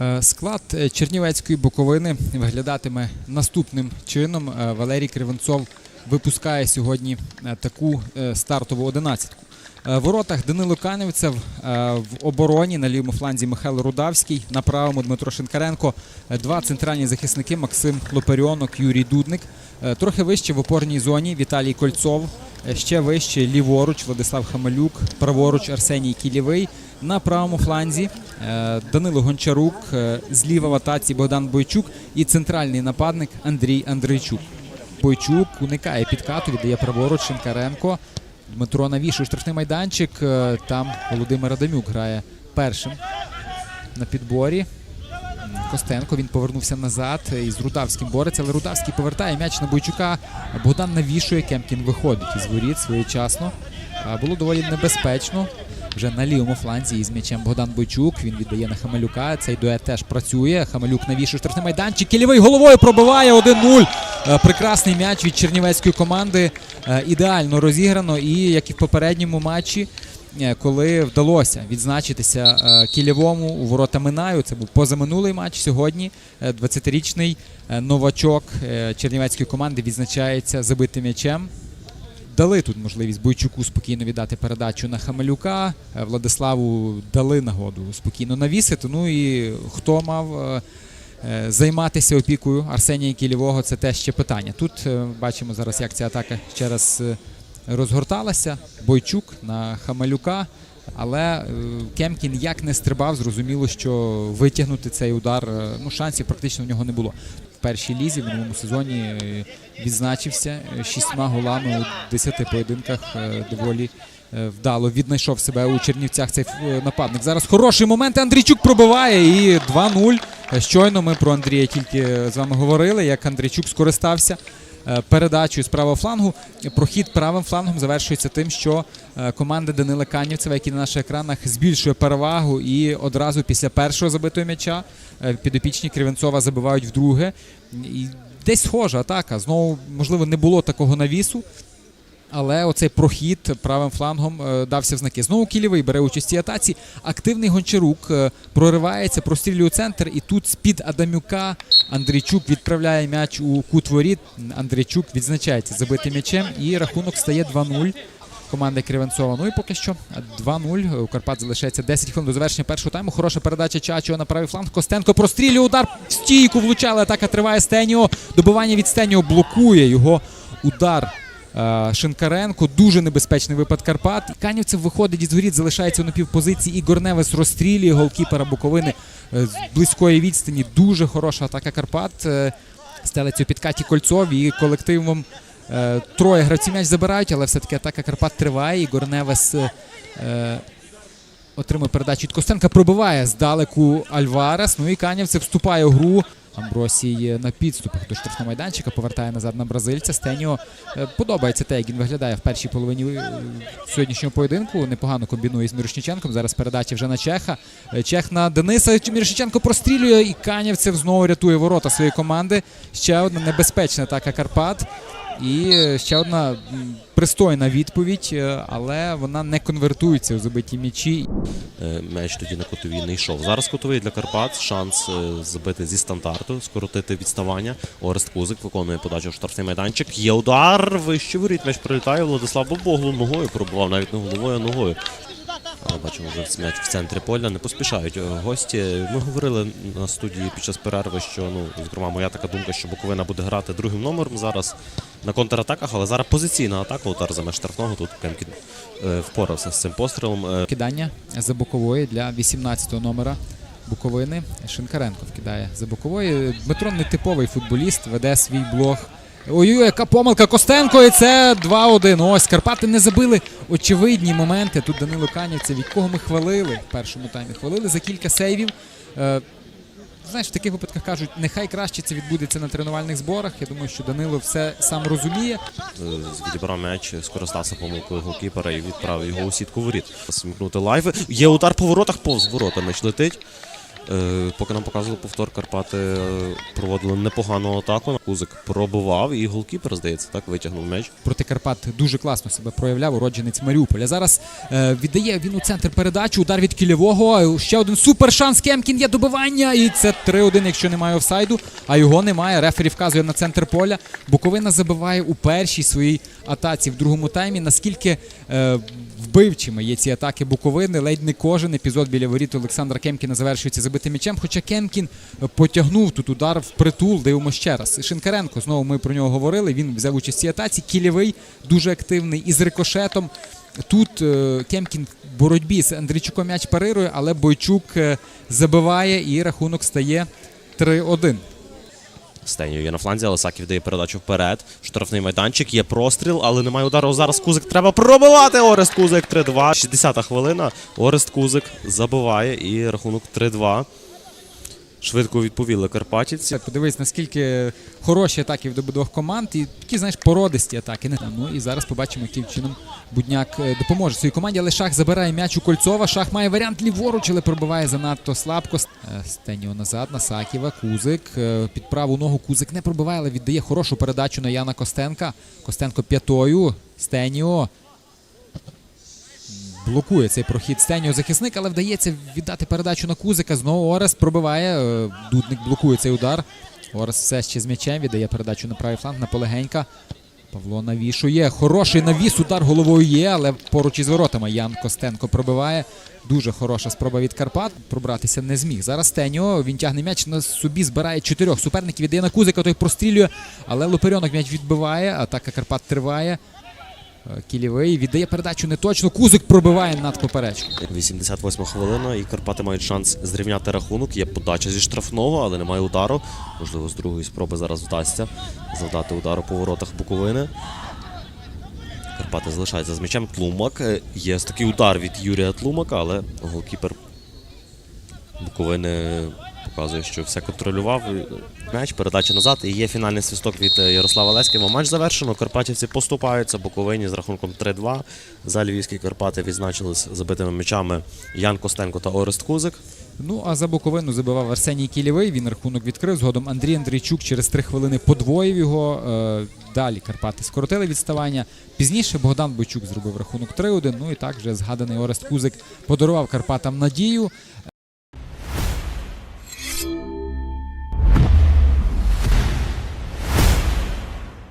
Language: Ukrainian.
Е, Склад е, Чернівецької Буковини виглядатиме наступним чином. Е, Валерій Кривенцов випускає сьогодні таку стартову одинадцятку. Е, воротах Данило Каневцев, е, в обороні на лівому фланзі Михайло Рудавський, на правому Дмитро Шинкаренко, е, два центральні захисники Максим Лоперіонок, Юрій Дудник. Трохи вище в опорній зоні Віталій Кольцов, ще вище ліворуч Владислав Хамалюк, праворуч Арсеній Кілєвий. На правому фланзі Данило Гончарук, зліва в атаці Богдан Бойчук і центральний нападник Андрій Андрейчук. Бойчук уникає підкату, віддає праворуч Шинкаренко. Дмитро навішує штрафний майданчик. е, Там Володимир Адамюк грає першим на підборі. Костенко він повернувся назад і з Рудавським бореться, але Рудавський повертає м'яч на Бойчука. Богдан навішує, Кемкін виходить із воріт своєчасно. Було доволі небезпечно. Вже на лівому фланзі із м'ячем Богдан Бойчук. Він віддає на Хамалюка. Цей дует теж працює. Хамалюк навішує штрафний майданчик. Кілєвий головою пробиває 1-0. Е, Прекрасний м'яч від чернівецької команди. Е, Ідеально розіграно. І як і в попередньому матчі, е, коли вдалося відзначитися Кілєвому у ворота Минаю. Це був позаминулий матч. Сьогодні е, 20-річний е, новачок чернівецької команди відзначається забитим м'ячем. Дали тут можливість Бойчуку спокійно віддати передачу на Хамалюка. Е, Владиславу дали нагоду спокійно навісити. Ну і хто мав займатися опікою Арсенія Кілєвого, це теж ще питання. Тут е, бачимо зараз, як ця атака ще раз е, розгорталася. Бойчук на Хамалюка. Але е, Кемкін як не стрибав, зрозуміло, що витягнути цей удар е, ну, шансів практично в нього не було. В першій лізі в минулому сезоні е, відзначився е, шістьма голами у десяти поєдинках. е, Доволі е, вдало віднайшов себе у Чернівцях цей е, нападник. Зараз хороший момент. Андрійчук пробиває і 2-0. Е, Щойно ми про Андрія тільки з вами говорили, як Андрійчук скористався е, передачею з правого флангу. Прохід правим флангом завершується тим, що е, команда Данила Канівцева, який на наших екранах збільшує перевагу, і одразу після першого забитого м'яча е, підопічні Кривенцова забивають вдруге. І десь схожа атака. Знову, можливо, не було такого навісу. Але оцей прохід правим флангом е, дався в знаки. Знову Кілєвий бере участь в цій атаці. Активний Гончарук е, проривається, прострілює центр. І тут з-під Адамюка Андрійчук відправляє м'яч у кут воріт. Андрійчук відзначається забитим м'ячем. І рахунок стає 2-0. Команда Кривенцова. Ну і поки що 2-0. У Карпат залишається 10 хвилин до завершення першого тайму. Хороша передача Чачо на правий фланг. Костенко прострілює удар в стійку влучали. Атака триває Стеніо. Добивання від Стеніо блокує його удар. Е, Шинкаренко, дуже небезпечний випад Карпат. Канівцев виходить із воріт, залишається у напівпозиції. Ігор Невес розстрілює голкіпера Буковини е, з близької відстані. Дуже хороша атака Карпат. Е, Стелиться у підкаті Кольцов і колективом троє гравців м'яч забирають, але все-таки атака Карпат триває. Ігор Невес е, отримує передачу від Костенка, пробиває здалеку Альварес. Ну і Канівцев вступає у гру. Амбросій на підступах до штрафного майданчика повертає назад на бразильця. Стеніо е, подобається те, як він виглядає в першій половині е, сьогоднішнього поєдинку. Непогано комбінує з Мірошниченком. Зараз передача вже на Чеха. Е, Чех на Дениса. Мірошниченко прострілює і Канівцев знову рятує ворота своєї команди. Ще одна небезпечна атака Карпат. І ще одна пристойна відповідь, е, але вона не конвертується у забиті м'ячі. Е, М'яч тоді на котовій не йшов. Зараз котовий для Карпат. Шанс е, забити зі стандарту, скоротити відставання. Орест Кузик виконує подачу в штрафний майданчик. Є удар. Вище воріт. М'яч прилітає. Владислав Бобоглу ногою пробував, навіть не головою, а ногою. Але бачимо, вже м'яч в центрі поля. Не поспішають гості. Ми говорили на студії під час перерви, що ну, зокрема, моя така думка, що Буковина буде грати другим номером зараз на контратаках, але зараз позиційна атака. Удар за меж штрафного. Тут Кемкін е, впорався з цим пострілом. Е, Кидання за бокової для 18-го номера Буковини. Шинкаренко вкидає за бокової. Дмитро нетиповий футболіст, веде свій блог. Ой-ой, яка помилка Костенко, і це 2-1. Ось Карпати не забили очевидні моменти. Тут Данило Канівцев, від кого ми хвалили в першому таймі. Хвалили за кілька сейвів. Знаєш, в таких випадках кажуть, нехай краще це відбудеться на тренувальних зборах. Я думаю, що Данило все сам розуміє. Відібрав м'яч, скористався помилкою голкіпера і відправив його у сітку воріт. Смікнути лайви. Є удар по воротах, повз ворота Меч летить. Е, Поки нам показували повтор, Карпати е, проводили непогану атаку. Кузик пробував і голкіпер, здається, так витягнув м'яч. проти Карпат дуже класно себе проявляв уродженець Маріуполя. Зараз е, віддає він у центр передачу. Удар від кільового. Ще один супер шанс. Кемкін є добивання. І це 3-1, якщо немає офсайду. А його немає. Рефері вказує на центр поля. Буковина забиває у першій своїй атаці в другому таймі. Наскільки е, вбивчими є ці атаки Буковини. Ледь не кожен епізод біля воріт Олександра Кемкіна завершується забитим м'ячем. Хоча Кемкін потягнув тут удар в притул. Дивимо ще раз. Шинкаренко, знову ми про нього говорили. Він взяв участь в цій атаці. Кілєвий дуже активний із рикошетом. Тут е, Кемкін в боротьбі з Андрійчуком м'яч парирує, але Бойчук е, забиває і рахунок стає 3-1. Стеню є на фланзі, але Саків дає передачу вперед. Штрафний майданчик, є простріл, але немає удару. Зараз Кузик треба пробивати. Орест Кузик 3-2. 60-та хвилина. Орест Кузик забиває і рахунок 3-2. Швидко відповіли Карпатівці. Подивись, наскільки хороші атаки від обидвох команд, і такі, знаєш, породисті атаки. Ну і зараз побачимо, яким чином Будняк е, допоможе своїй команді. Але Шах забирає м'яч у Кольцова. Шах має варіант ліворуч, але пробиває занадто слабко. Е, Стеніо назад на Саківа. Кузик е, під праву ногу. Кузик не пробиває, але віддає хорошу передачу на Яна Костенка. Костенко п'ятою. Стеніо. Блокує цей прохід Стеніо захисник, але вдається віддати передачу на Кузика. Знову Орес пробиває. е, Дудник блокує цей удар. Орес все ще з м'ячем віддає передачу на правий фланг на полегенька. Павло навішує. Хороший навіс, удар головою є, але поруч із воротами Ян Костенко пробиває. Дуже хороша спроба від Карпат. Пробратися не зміг. Зараз Теніо він тягне м'яч на собі, збирає чотирьох суперників, віддає на Кузика, той прострілює, але Луперьонок м'яч відбиває. Атака Карпат триває. Е, віддає передачу неточно. Кузик пробиває над поперечку. 88 хвилина, і Карпати мають шанс зрівняти рахунок. Є подача зі штрафного, але немає удару. Можливо, з другої спроби зараз вдасться завдати удару по воротах Буковини. Карпати залишаються з м'ячем. Тлумак. Е, Є такий удар від Юрія Тлумака, але голкіпер Буковини показує, що все контролював. М'яч, передача назад. І є фінальний свисток від е, Ярослава Леськова. Матч завершено. Карпатівці поступаються. Буковині з рахунком 3-2. За львівські Карпати відзначились забитими м'ячами Ян Костенко та Орест Кузик. Ну а за Буковину забивав Арсеній Кілєвий. Він рахунок відкрив. Згодом Андрій Андрійчук через три хвилини подвоїв його. Е, Далі Карпати скоротили відставання. Пізніше Богдан Бойчук зробив рахунок 3-1. Ну і так вже згаданий Орест Кузик подарував Карпатам надію.